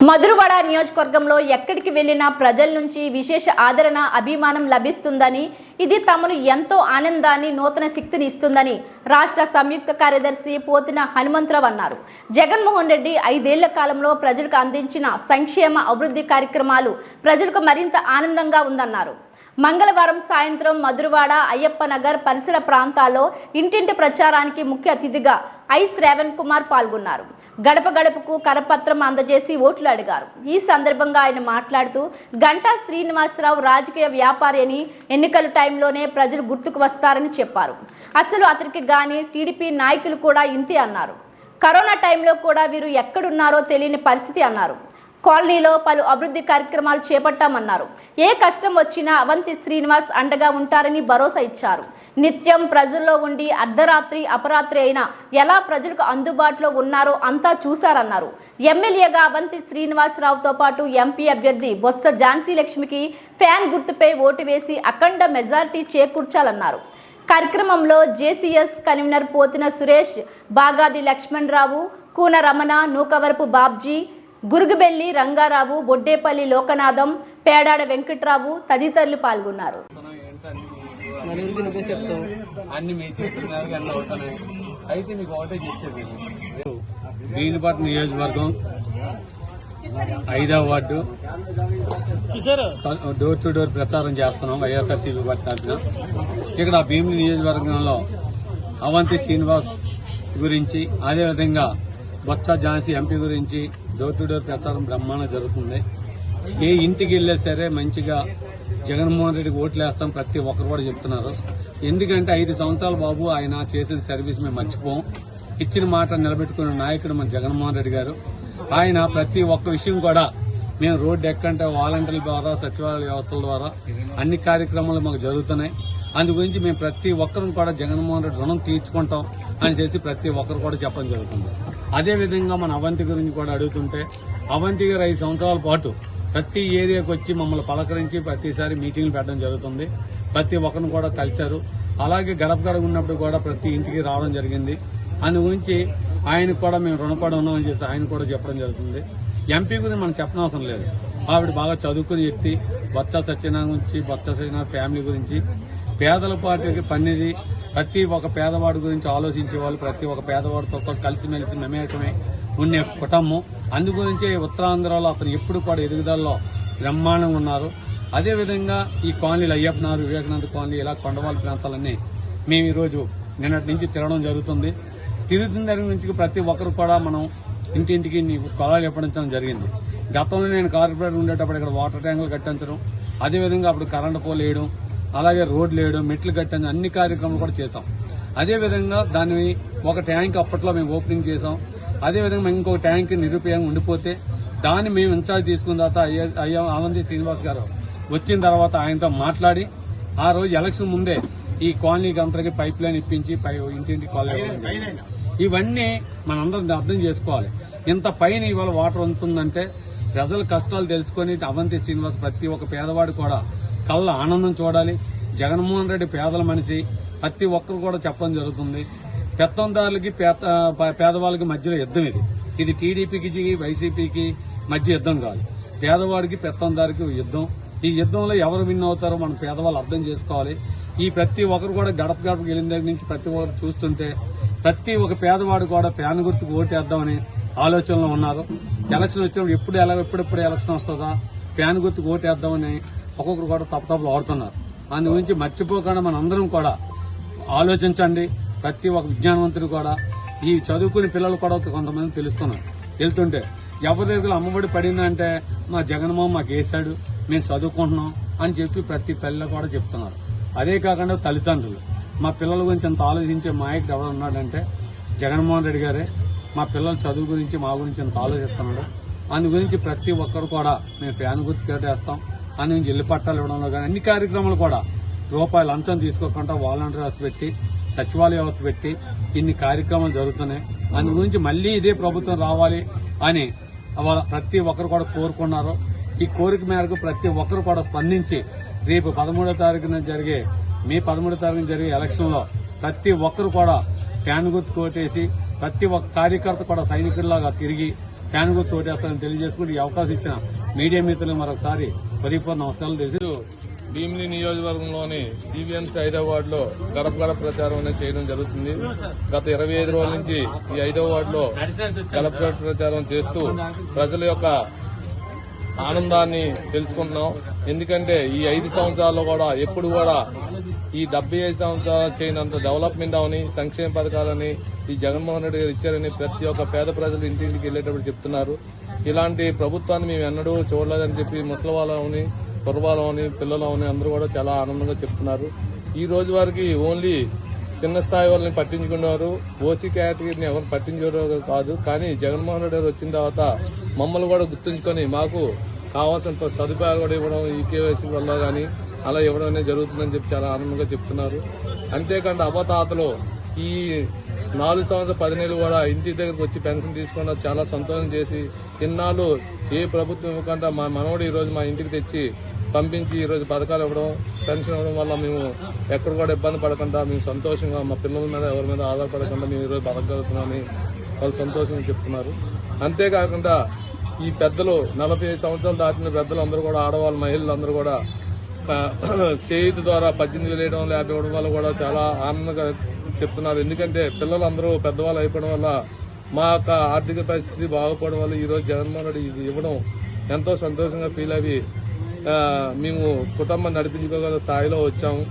మధురవాడ నియోజకవర్గంలో ఎక్కడికి వెళ్ళినా ప్రజల నుంచి విశేష ఆదరణ అభిమానం లభిస్తుందని ఇది తమను ఎంతో ఆనందాన్ని నూతన శక్తిని ఇస్తుందని రాష్ట్ర సంయుక్త కార్యదర్శి పోతిన హనుమంతరావు అన్నారు. జగన్మోహన్ రెడ్డి ఐదేళ్ళ కాలంలో ప్రజలకు అందించిన సంక్షేమ అభివృద్ధి కార్యక్రమాలు ప్రజలకు మరింత ఆనందంగా ఉందన్నారు. మంగళవారం సాయంత్రం మధురవాడ అయ్యప్ప నగర్ పరిసర ప్రాంతాల్లో ఇంటింటి ప్రచారానికి ముఖ్య అతిథిగా ఐ శ్రావణ్ కుమార్ పాల్గొన్నారు. గడప గడపకు కరపత్రం అందజేసి ఓట్లు అడిగారు. ఈ సందర్భంగా ఆయన మాట్లాడుతూ గంటా శ్రీనివాసరావు రాజకీయ వ్యాపారి అని ఎన్నికల టైంలోనే ప్రజలు గుర్తుకు వస్తారని చెప్పారు. అసలు అతనికి గాని టీడీపీ నాయకులు కూడా ఇంతే అన్నారు. కరోనా టైంలో కూడా వీరు ఎక్కడున్నారో తెలియని పరిస్థితి అన్నారు. కాలనీలో పలు అభివృద్ధి కార్యక్రమాలు చేపట్టామన్నారు. ఏ కష్టం వచ్చినా అవంతి శ్రీనివాస్ అండగా ఉంటారని భరోసా ఇచ్చారు. నిత్యం ప్రజల్లో ఉండి అర్ధరాత్రి అపరాత్రి అయినా ఎలా ప్రజలకు అందుబాటులో ఉన్నారో అంతా చూశారన్నారు. ఎమ్మెల్యేగా అవంతి శ్రీనివాసరావుతో పాటు ఎంపీ అభ్యర్థి బొత్స ఝాన్సీ లక్ష్మికి ఫ్యాన్ గుర్తుపై ఓటు వేసి అఖండ మెజార్టీ చేకూర్చాలన్నారు. కార్యక్రమంలో జేసీఎస్ కన్వీనర్ పోతిన సురేష్ బాగాది లక్ష్మణ్ రావు కూన రమణ నూకవరపు బాబ్జీ గురుగుబెల్లి రంగారావు బొడ్డేపల్లి లోకనాథం పేడాడ వెంకట్రావు తదితరులు పాల్గొన్నారు. భీనిపట్నం నియోజకవర్గం ఐదవ వార్డు. డోర్ టు డోర్ ప్రచారం చేస్తున్నాం వైఎస్ఆర్సీపీ తరఫున. ఇక్కడ భీమిలి నియోజకవర్గంలో అవంతి శ్రీనివాస్ గురించి అదేవిధంగా బొత్స ఝాన్సీ ఎంపీ గురించి డోర్ టు డోర్ ప్రచారం బ్రహ్మాండం జరుగుతుంది. ఏ ఇంటికి వెళ్ళే సరే మంచిగా జగన్మోహన్ రెడ్డికి ఓట్లు వేస్తాం ప్రతి ఒక్కరు కూడా చెప్తున్నారు. ఎందుకంటే ఐదు సంవత్సరాల బాబు ఆయన చేసిన సర్వీస్ మేము మర్చిపోం. ఇచ్చిన మాట నిలబెట్టుకున్న నాయకుడు మన జగన్మోహన్ రెడ్డి గారు. ఆయన ప్రతి ఒక్క విషయం కూడా మేము రోడ్డు ఎక్కంటే వాలంటీర్ల ద్వారా సచివాలయ వ్యవస్థల ద్వారా అన్ని కార్యక్రమాలు మాకు జరుగుతున్నాయి. అందు గురించి మేము ప్రతి ఒక్కరిని కూడా జగన్మోహన్ రెడ్డి రుణం తీర్చుకుంటాం అని చేసి ప్రతి ఒక్కరు కూడా చెప్పడం జరుగుతుంది. అదే విధంగా మన అవంతి గురించి కూడా అడుగుతుంటే అవంతి గారు ఐదు సంవత్సరాల పాటు ప్రతి ఏరియాకి వచ్చి మమ్మల్ని పలకరించి ప్రతిసారి మీటింగ్లు పెట్టడం జరుగుతుంది. ప్రతి ఒక్కరిని కూడా కలిశారు. అలాగే గడప గడప ఉన్నప్పుడు కూడా ప్రతి ఇంటికి రావడం జరిగింది. అందు గురించి ఆయనకు కూడా మేము రుణపడి ఉన్నామని చెప్పి ఆయన కూడా చెప్పడం జరుగుతుంది. ఎంపీ గురించి మనం చెప్పనవసరం లేదు. ఆవిడ బాగా చదువుకుని వ్యక్తి. బొత్స సత్యనారాయణ గురించి బొత్స సత్యనారాయణ ఫ్యామిలీ గురించి పేదల పార్టీకి పన్నెది. ప్రతి ఒక్క పేదవాడి గురించి ఆలోచించే వాళ్ళు ప్రతి ఒక్క పేదవాడితో కలిసిమెలిసి మమేకమే ఉండే కుటుంబం. అందుగురించే ఉత్తరాంధ్రలో అతను ఎప్పుడు కూడా ఎదుగుదలలో బ్రహ్మాండంగా ఉన్నారు. అదేవిధంగా ఈ కాలనీలు అయ్యప్పనారు వివేకానంద కాలనీ ఇలా కొండవాళ్ళ ప్రాంతాలన్నీ మేము ఈరోజు నిన్నటి నుంచి తిరగడం జరుగుతుంది. తిరుగుతున్న దగ్గర నుంచి ప్రతి ఒక్కరు కూడా మనం ఇంటింటికి కొలాలు ఇప్పించడం జరిగింది. గతంలో నేను కార్పొరేటర్ ఉండేటప్పుడు ఇక్కడ వాటర్ ట్యాంకులు కట్టించడం. అదేవిధంగా అప్పుడు కరెంటు పోల్ వేయడం. అలాగే రోడ్లు వేయడం మెట్లు కట్టించడం అన్ని కార్యక్రమాలు కూడా చేశాం. అదేవిధంగా దాన్ని ఒక ట్యాంక్ అప్పట్లో మేము ఓపెనింగ్ చేసాం అదేవిధంగా మేము ఇంకొక ట్యాంక్ నిరుపయోగంగా ఉండిపోతే దాన్ని మేము ఇన్ఛార్జ్ తీసుకున్న తర్వాత అయ్య- ఆనంది శ్రీనివాస్ గారు వచ్చిన తర్వాత ఆయనతో మాట్లాడి ఆ రోజు ఎలక్షన్ ముందే ఈ కాలనీకి అంతరికి పైప్ లైన్ ఇప్పించి ఇంటింటి కాలనీ. ఇవన్నీ మనందరం అర్థం చేసుకోవాలి. ఇంత పైన ఇవాళ వాటర్ ఉంటుందంటే ప్రజల కష్టాలు తెలుసుకొని అవంతి శ్రీనివాస్ ప్రతి ఒక్క పేదవాడు కూడా కళ్ళ ఆనందం చూడాలి. జగన్మోహన్ రెడ్డి పేదల మనిషి. ప్రతి ఒక్కరు కూడా చెప్పడం జరుగుతుంది. పెత్తందారులకి పేద- పేదవాళ్ళకి మధ్యలో యుద్ధం ఇది. ఇది టీడీపీకి వైసీపీకి మధ్య యుద్ధం కాదు. పేదవాడికి పెత్తందారికి యుద్ధం. ఈ యుద్ధంలో ఎవరు విన్ అవుతారో మనం పేదవాళ్ళు అర్థం చేసుకోవాలి. ఈ ప్రతి ఒక్కరు కూడా గడప గడప వెళ్ళిన దగ్గర నుంచి ప్రతి ఒక్కరు చూస్తుంటే ప్రతి ఒక్క పేదవాడు కూడా ఫ్యాన్ గుర్తుకు ఓటేద్దామని ఆలోచనలో ఉన్నారు. ఎలక్షన్ వచ్చినప్పుడు ఎప్పుడు ఎలా ఎప్పుడెప్పుడు ఎలక్షన్ వస్తుందా? ఫ్యాన్ గుర్తుకు ఓటేద్దామని ఒక్కొక్కరు కూడా తప్ప ఆడుతున్నారు. అందు గురించి మర్చిపోకుండా మనందరం కూడా ఆలోచించండి. ప్రతి ఒక్క విజ్ఞానవంతుడు కూడా ఈ చదువుకునే పిల్లలు కూడా కొంతమంది తెలుస్తున్నారు. వెళ్తుంటే ఎవరి దగ్గర అమ్మఒడి పడిందంటే మా జగన్మోహన్ మాకు వేశాడు మేము చదువుకుంటున్నాం అని చెప్పి ప్రతి పిల్లలు కూడా చెప్తున్నారు. అదే కాకుండా తల్లిదండ్రులు. మా పిల్లల గురించి అంత ఆలోచించే నాయకుడు ఎవరు ఉన్నాడంటే జగన్మోహన్ రెడ్డి గారే. మా పిల్లల చదువు గురించి మా గురించి అంత ఆలోచిస్తున్నాడు అందు గురించి ప్రతి ఒక్కరు కూడా మేము ఫ్యాన్ గుర్తు కేటేస్తాం అని గురించి ఇల్లు పట్టాలు ఇవ్వడంలో కానీ అన్ని కార్యక్రమాలు కూడా రూపాయలు లంచం తీసుకోకుండా వాలంటీర్స్ పెట్టి సచివాలయ వ్యవస్థ పెట్టి ఇన్ని కార్యక్రమాలు జరుగుతున్నాయి. అందు గురించి మళ్ళీ ఇదే ప్రభుత్వం రావాలి అని వాళ్ళ ప్రతి ఒక్కరు కూడా కోరుకున్నారు. ఈ కోరిక మేరకు ప్రతి ఒక్కరు కూడా స్పందించి రేపు పదమూడో తారీఖున జరిగే మే పదమూడో తారీఖున జరిగే ఎలక్షన్లో ప్రతి ఒక్కరు కూడా ఫ్యాన్ గుర్తు కోటేసి ప్రతి ఒక్క కార్యకర్త కూడా సైనికుల్లాగా తిరిగి ఫ్యాన్ గుర్తు కోటేస్తారని తెలియజేసుకుంటూ ఈ అవకాశం ఇచ్చిన మీడియా మిత్రులకు మరొకసారి పరిపూర్ణ నమస్కారాలు తెలిసి భీమిలి నియోజకవర్గంలోని జీవీఎంసీ ఐదవ వార్డులో గడప గడప ప్రచారం అనేది చేయడం జరుగుతుంది. గత ఇరవై ఐదు రోజుల నుంచి ఈ ఐదవ వార్డులో గడప గడప ప్రచారం చేస్తూ ప్రజల యొక్క ఆనందాన్ని తెలుసుకుంటున్నాం. ఎందుకంటే ఈ ఐదు సంవత్సరాల్లో కూడా ఎప్పుడు కూడా ఈ డెబ్బై ఐదు సంవత్సరాలు చేయనంత డెవలప్మెంట్ అవని సంక్షేమ పథకాలని ఈ జగన్మోహన్ రెడ్డి గారు ఇచ్చారని ప్రతి ఒక్క పేద ప్రజలు ఇంటింటికి వెళ్ళేటప్పుడు చెప్తున్నారు. ఇలాంటి ప్రభుత్వాన్ని మేము ఎన్నడూ చూడలేదని చెప్పి ముసలివాళ్ళని కుర్రవాళ్ళని పిల్లలని అందరూ కూడా చాలా ఆనందంగా చెప్తున్నారు. ఈ రోజు వారికి ఓన్లీ చిన్న స్థాయి వాళ్ళని పట్టించుకునేవారు ఓసీ కేటగిరీని ఎవరు పట్టించుకోవడం కాదు. కానీ జగన్మోహన్ రెడ్డి గారు వచ్చిన తర్వాత మమ్మల్ని కూడా గుర్తుంచుకొని మాకు కావాల్సిన సదుపాయాలు కూడా ఇవ్వడం ఈ కేవైసీ వల్ల కానీ అలా ఇవ్వడం అనేది జరుగుతుందని చెప్పి చాలా ఆనందంగా చెప్తున్నారు. అంతేకాకుండా అవతాతలు ఈ నాలుగు సంవత్సరాలు పది నెలలు కూడా ఇంటి దగ్గరకు వచ్చి పెన్షన్ తీసుకున్న చాలా సంతోషం చేసి ఇన్నాళ్ళు ఏ ప్రభుత్వం ఇవ్వకుండా మా మనవడు ఈరోజు మా ఇంటికి తెచ్చి పంపించి ఈరోజు పథకాలు ఇవ్వడం పెన్షన్ ఇవ్వడం వల్ల మేము ఎక్కడ కూడా ఇబ్బంది పడకుండా మేము సంతోషంగా మా పిల్లల మీద ఎవరి మీద ఆధారపడకుండా మేము ఈరోజు బతకగలుగుతున్నామని వాళ్ళు సంతోషంగా చెప్తున్నారు. అంతేకాకుండా ఈ పెద్దలు నలభై ఐదు సంవత్సరాలు దాటిన పెద్దలు అందరూ కూడా ఆడవాళ్ళు మహిళలు అందరూ కూడా చేతి ద్వారా పద్దెనిమిది వేలు వేయడం యాభై ఇవ్వడం వల్ల కూడా చాలా ఆనందంగా చెప్తున్నారు. ఎందుకంటే పిల్లలందరూ పెద్దవాళ్ళు అయిపోవడం వల్ల మా యొక్క ఆర్థిక పరిస్థితి బాగుపడడం వల్ల ఈరోజు జగన్మోహన్ రెడ్డి ఇది ఇవ్వడం ఎంతో సంతోషంగా ఫీల్ అయ్యి మేము కుటుంబం నడిపించుకోగల స్థాయిలో వచ్చాము.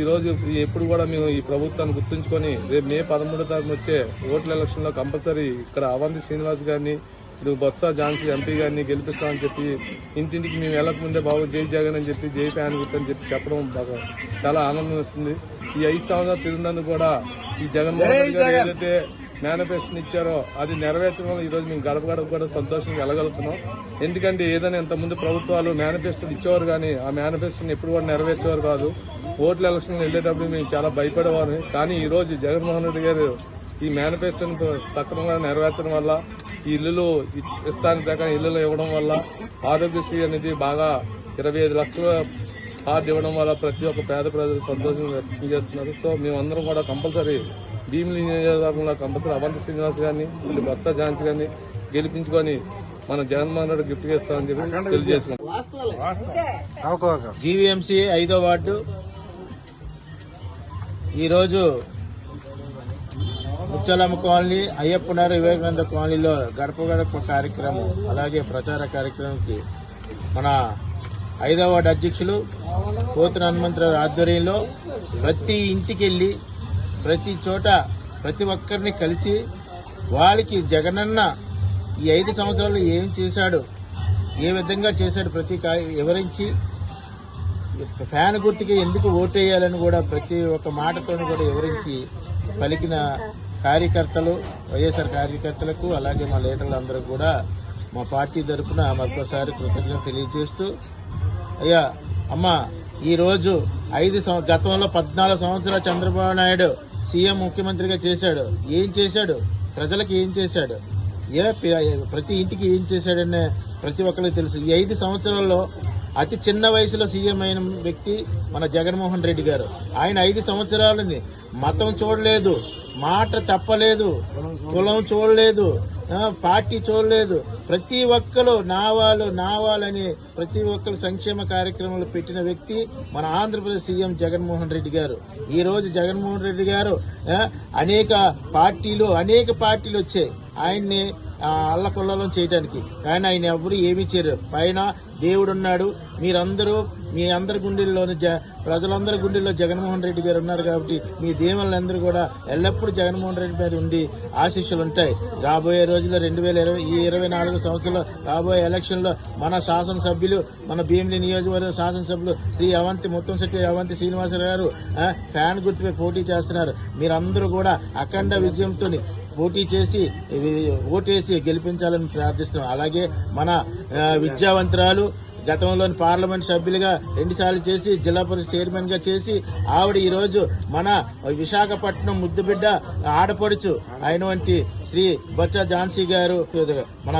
ఈరోజు ఎప్పుడు కూడా మేము ఈ ప్రభుత్వాన్ని గుర్తుంచుకొని రేపు మే పదమూడో తారీఖున వచ్చే ఓట్ల ఎలక్షన్లో కంపల్సరీ ఇక్కడ అవంతి శ్రీనివాస్ గారిని ఇటు బొత్స ఝాన్సీ ఎంపీ గారిని గెలిపిస్తామని చెప్పి ఇంటింటికి మేము వెళ్ళక ముందే బాబు జై జగన్ అని చెప్పి జై ఫ్యాన్ గుర్తు అని చెప్పి చెప్పడం బాగా చాలా ఆనందం వస్తుంది. ఈ ఐదు సంవత్సరాలు తిరిగినందుకు కూడా ఈ జగన్మోహన్ రెడ్డి గారు ఏదైతే మేనిఫెస్టో ఇచ్చారో అది నెరవేర్చడం వల్ల ఈ రోజు మేము గడప గడప కూడా సంతోషంగా వెళ్ళగలుగుతున్నాం. ఎందుకంటే ఏదైనా ఇంతకుముందు ప్రభుత్వాలు మేనిఫెస్టోలు ఇచ్చేవారు కానీ ఆ మేనిఫెస్టోని ఎప్పుడు కూడా నెరవేర్చేవారు కాదు. ఓట్ల ఎలక్షన్ వెళ్ళేటప్పుడు మేము చాలా భయపడేవారు కానీ ఈ రోజు జగన్మోహన్ రెడ్డి గారు ఈ మేనిఫెస్టోని సక్రమంగా నెరవేర్చడం వల్ల ఈ ఇల్లులు ఇచ్- ఇస్తాని ప్రకారం ఇల్లులు ఇవ్వడం వల్ల ఆరోగ్యశ్రీ అనేది బాగా ఇరవై ఐదు లక్షల కార్డు ఇవ్వడం వల్ల ప్రతి ఒక్క పేద ప్రజలు సంతోషం వ్యక్తం చేస్తున్నారు. సో మేమందరం కూడా కంపల్సరీ భీమిలి నియోజకవర్గంలో కంపల్సరీ అవంతి శ్రీనివాస్ గారిని వీళ్ళు బొత్స ఝాన్సీ గారిని గెలిపించుకొని మన జగన్మోహన్ రెడ్డి గిఫ్ట్ చేస్తామని చెప్పి తెలియజేసుకున్నాం జీవీఎంసీ ఐదో వార్డు. ఈరోజు ముచ్చలమ్మ కాలనీ అయ్యప్పనారు వివేకానంద కాలనీలో గడప గడప కార్యక్రమం అలాగే ప్రచార కార్యక్రమానికి మన ఐదో అధ్యక్షులు పోతున హనుమంతరావు ఆధ్వర్యంలో ప్రతి ఇంటికి వెళ్ళి ప్రతి చోట ప్రతి ఒక్కరిని కలిసి వాళ్ళకి జగనన్న ఈ ఐదు సంవత్సరాలు ఏం చేశాడు ఏ విధంగా చేశాడు ప్రతి కా- వివరించి ఫ్యాన్ గుర్తుకి ఎందుకు ఓటేయాలని కూడా ప్రతి ఒక్క మాటతో కూడా వివరించి పలికిన కార్యకర్తలు వైఎస్ఆర్ కార్యకర్తలకు అలాగే మా లీడర్లు అందరూ కూడా మా పార్టీ తరఫున మరొకసారి కృతజ్ఞత తెలియజేస్తూ అయ్యా అమ్మ ఈరోజు ఐదు గతంలో పద్నాలుగు సంవత్సరాలు చంద్రబాబు నాయుడు సీఎం ముఖ్యమంత్రిగా చేశాడు. ఏం చేశాడు? ప్రజలకు ఏం చేశాడు? ఏ పి- ప్రతి ఇంటికి ఏం చేశాడనే ప్రతి ఒక్కరికి తెలుసు. ఈ ఐదు సంవత్సరాల్లో అతి చిన్న వయసులో సీఎం అయిన వ్యక్తి మన జగన్మోహన్ రెడ్డి గారు. ఆయన ఐదు సంవత్సరాలని మతం చూడలేదు. మాట తప్పలేదు. కులం చూడలేదు. పార్టీ చూడలేదు. ప్రతి ఒక్కరు నావాలు నావాలని ప్రతి ఒక్కరు సంక్షేమ కార్యక్రమాలు పెట్టిన వ్యక్తి మన ఆంధ్రప్రదేశ్ సీఎం జగన్మోహన్ రెడ్డి గారు. ఈ రోజు జగన్మోహన్ రెడ్డి గారు అనేక పార్టీలు అనేక పార్టీలు వచ్చాయి. ఆయన్ని ఆ, అల్లకొల్లలో చేయడానికి కానీ ఆయన ఎవరు ఏమీ చేయరు. పైన దేవుడు ఉన్నాడు మీరందరూ మీ అందరి గుండెల్లోని జ ప్రజలందరి గుండెల్లో జగన్మోహన్ రెడ్డి గారు ఉన్నారు కాబట్టి మీ దేవుళ్ళందరూ కూడా ఎల్లప్పుడూ జగన్మోహన్ రెడ్డి మీద ఉండి ఆశీస్సులు ఉంటాయి. రాబోయే రోజుల్లో రెండు వేల ఇరవై ఈ ఇరవై నాలుగు సంవత్సరంలో రాబోయే ఎలక్షన్లో మన శాసనసభ్యులు మన భీమిలి నియోజకవర్గ శాసనసభ్యులు శ్రీ అవంతి ముత్తంశెట్టి అవంతి శ్రీనివాసరావు గారు ఫ్యాన్ గుర్తుపై పోటీ చేస్తున్నారు. మీరందరూ కూడా అఖండ విజయంతో పోటీ చేసి ఓటేసి గెలిపించాలని ప్రార్థిస్తున్నాం. అలాగే మన విద్యావంతరాలు విద్యావంతురాలు గతంలోని పార్లమెంట్ సభ్యులుగా రెండుసార్లు చేసి జిల్లా పరిషత్ చైర్మన్గా చేసి ఆవిడ ఈ రోజు మన విశాఖపట్నం ముద్దుబిడ్డ ఆడపడుచు అయినటువంటి శ్రీ బొత్స ఝాన్సీ గారు మన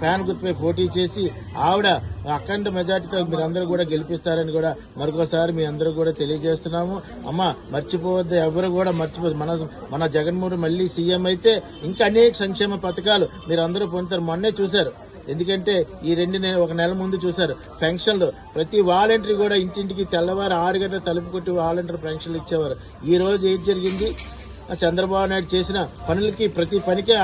ఫ్యాన్ గుర్తుపై పోటీ చేసి ఆవిడ అఖండ మెజార్టీతో మీరందరూ కూడా గెలిపిస్తారని కూడా మరొకసారి మీ అందరూ కూడా తెలియజేస్తున్నాము. అమ్మ మర్చిపోవద్దు ఎవరు కూడా మర్చిపోదు. మన మన జగన్మోహన్ మళ్ళీ సీఎం అయితే ఇంకా అనేక సంక్షేమ పథకాలు మీరు అందరూ పొందుతారు. మొన్నే చూశారు. ఎందుకంటే ఈ రెండు ఒక నెల ముందు చూశారు. పెన్షన్లు. ప్రతి వాలంటీర్ కూడా ఇంటింటికి తెల్లవారు ఆరు గంటల తలుపు కొట్టి వాలంటీర్ పెన్షన్లు ఇచ్చేవారు. ఈ రోజు ఏం జరిగింది? చంద్రబాబు నాయుడు చేసిన పనులకి ప్రతి పనికి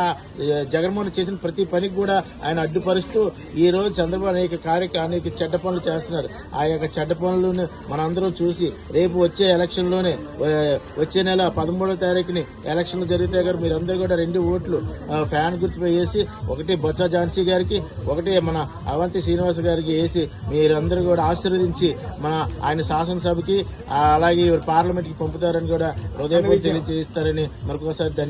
జగన్మోహన్ చేసిన ప్రతి పనికి కూడా ఆయన అడ్డుపరుస్తూ ఈ రోజు చంద్రబాబు అనేక కార్య అనేక చెడ్డ పనులు చేస్తున్నారు. ఆ యొక్క చెడ్డ పనులను మనందరం చూసి రేపు వచ్చే ఎలక్షన్లోనే ఆ, వచ్చే నెల పదమూడవ తారీఖుని ఎలక్షన్లు జరుగుతాయి గారు మీరందరూ కూడా రెండు ఓట్లు ఫ్యాన్ గుర్తుపై వేసి ఒకటి బొత్స ఝాన్సీ గారికి ఒకటి మన అవంతి శ్రీనివాస్ గారికి వేసి మీరందరూ కూడా ఆశీర్వదించి మన ఆయన శాసనసభకి అలాగే పార్లమెంట్కి పంపుతారని కూడా హృదయపూర్వక ने मेरे धन्यवाद